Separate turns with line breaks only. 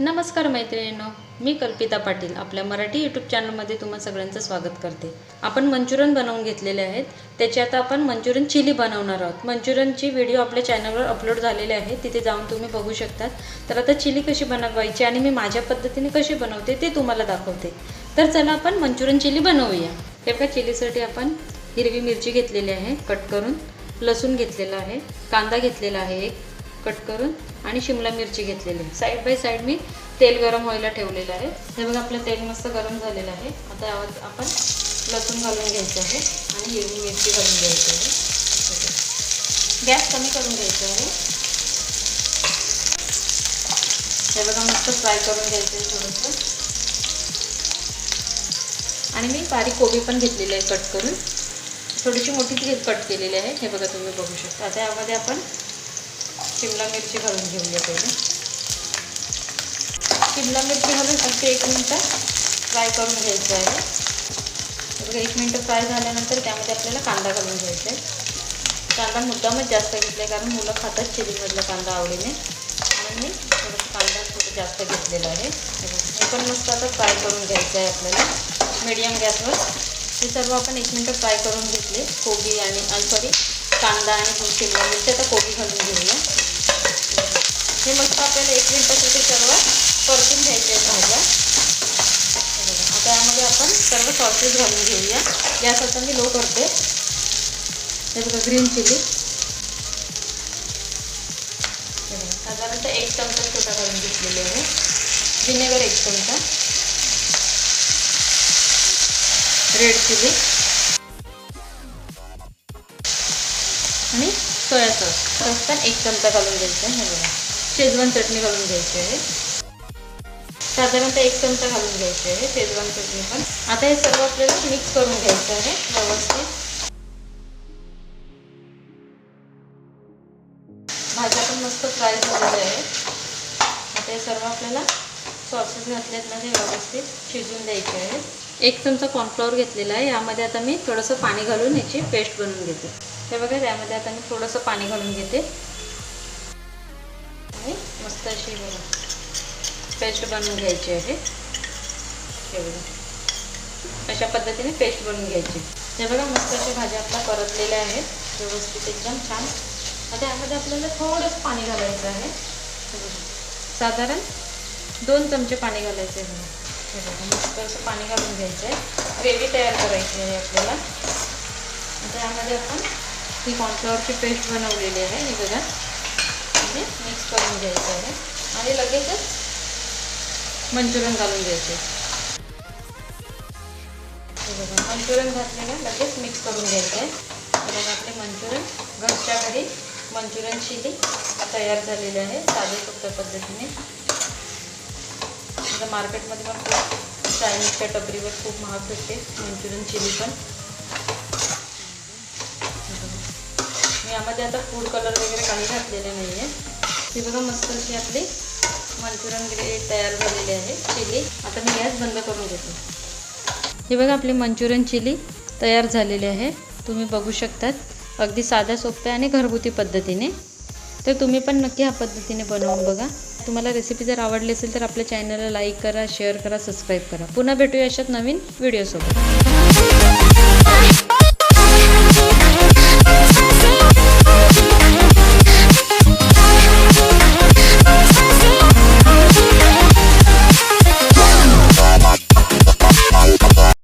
नमस्कार मैत्रिणींनो मी कल्पिता पाटील आपल्या मराठी यूट्यूब चॅनलमध्ये तुम्हा सगळ्यांचं स्वागत करते. आपण मंचुरियन बनवून घेतलेले आहेत. त्याची आता आपण मंचुरियन चिली बनवणार आहोत. मंचुरियनची व्हिडिओ आपल्या चॅनलवर अपलोड झालेले आहे. तिथे जाऊन तुम्ही बघू शकतात. तर आता चिली कशी बनवायची आणि मी माझ्या पद्धतीने कशी बनवते ते तुम्हाला दाखवते. तर चला आपण मंचुरियन चिली बनवूया. हे बघा चिलीसाठी आपण हिरवी मिरची घेतलेली आहे. कट करून लसूण घेतलेला आहे. कांदा घेतलेला आहे एक. कट करून आणि शिमला मिरची घेतलेली आहे. साईड बाय साईड मी तेल गरम व्हायला ठेवलेलं आहे. हे बघा आपलं तेल मस्त गरम झालेलं आहे. आता यावर आपण लसूण घालून घ्यायचं आहे आणि हिरवी मिरची घालून घ्यायची आहे. गॅस कमी करून घ्यायचं आहे. हे बघा मस्त फ्राय करून घ्यायचं आहे थोडंसं. आणि मी बारीक कोबी पण घेतलेली आहे कट करून. थोडीशी मोठी कट केलेली आहे. हे बघा तुम्ही बघू शकता. आता यामध्ये आपण शिमला मिरची घालून घेऊया पहिले. शिमला मिरची घालून अगदी एक मिनटं फ्राय करून घ्यायचं आहे. बघा एक मिनटं फ्राय झाल्यानंतर त्यामध्ये आपल्याला कांदा घालून घ्यायचा आहे. कांदा मुद्दामच जास्त घेतला आहे कारण मुलं खातात चिलीमधला कांदा आवडीने. म्हणून मी थोडंसं कांदा थोडं जास्त घेतलेला आहे. हे पण मस्त आता फ्राय करून घ्यायचं आहे आपल्याला. मीडियम गॅसवर. हे सर्व आपण एक मिनटं फ्राय करून घेतले. कोबी आणि सॉरी कांदा आणि शिमला मिरची आता कोबी घालून घेऊया. हे मस्त आपल्याला एक मिनटासाठी सर्व परतून घ्यायचे आहेत भाज्या. आता यामध्ये आपण सर्व सॉसेस घालून घेऊया. गॅस आता मी लो करते. हे बघा ग्रीन चिली साधारणतः एक चमचा छोटा घालून घेतलेले आहे. विनेगर एक चमचा. Red chilli soya sauce sauce sauce पण एक चमचा घालून घ्यायचा आहे. हे बघा. शेजवान चटणी घालून घ्यायची आहे. साधारणतः एक चमचा घालून घ्यायची आहे शेजवान चटणी पण. आता हे सर्व आपल्याला मिक्स करून घ्यायचं आहे व्यवस्थित. भाज्या पण मस्त फ्राय झालेल्या आहे आता हे सर्व आपल्याला सॉसेस घातलेत ना ते व्यवस्थित शिजवून द्यायचे आहेत. एक चमचा कॉर्नफ्लॉवर घेतलेला आहे. यामध्ये आता मी थोडंसं पाणी घालून याची पेस्ट बनवून घेते. हे बघा त्यामध्ये आता मी थोडंसं पाणी घालून घेते. आणि मस्त अशी बघा. पेस्ट बनवून घ्यायची आहे. हे बघा. अशा पद्धतीने पेस्ट बनवून घ्यायची. हे बघा मस्त अशा भाज्या आपल्या परतलेल्या आहेत. व्यवस्थित एकदम छान. आता यामध्ये आपल्याला थोडंसं पाणी घालायचं आहे. साधारण दोन चमचे पाणी घालायचे आहे. हे बघा मस्त असं पाणी घालून घ्यायचं आहे. ग्रेव्ही तयार करायची आहे आपल्याला. आता यामध्ये आपण ही कॉर्नफ्लॉवरची पेस्ट बनवलेली आहे. हे बघा. मिक्स करून घ्यायचं आहे. आणि लगेचच मंचुरियन घालून घ्यायचे. हे बघा मंचुरियन घातलेलं लगेच मिक्स करून घ्यायचं आहे. बघा आपले मंचुरियन. घरच्या घरी मंचुरियन चिली तयार झालेले आहे साधे सोप्या पद्धतीने. आता मार्केटमध्ये पण खूप चायनीजच्या टपरीवर खूप महाग भेटते मंचुरियन चिली पण. मी यामध्ये आता फूड कलर वगैरे काही घातलेले नाही आहे हे बघा मस्त अशी आपली मंचुरियन ग्रेव्ही तयार झालेली आहे चिली. आता मी गॅस बंद करून घेते. हे बघा आपली मंचुरियन चिली तयार झालेली आहे. तुम्ही बघू शकतात अगदी साध्या सोप्या आणि घरगुती पद्धतीने. तर तुम्ही पण नक्की ह्या पद्धतीने बनवून बघा. तुम्हाला रेसिपी जर आवडली असेल तर आपल्या चॅनलला लाईक करा शेअर करा सबस्क्राईब करा. पुन्हा भेटूया अशात नवीन व्हिडिओसोबत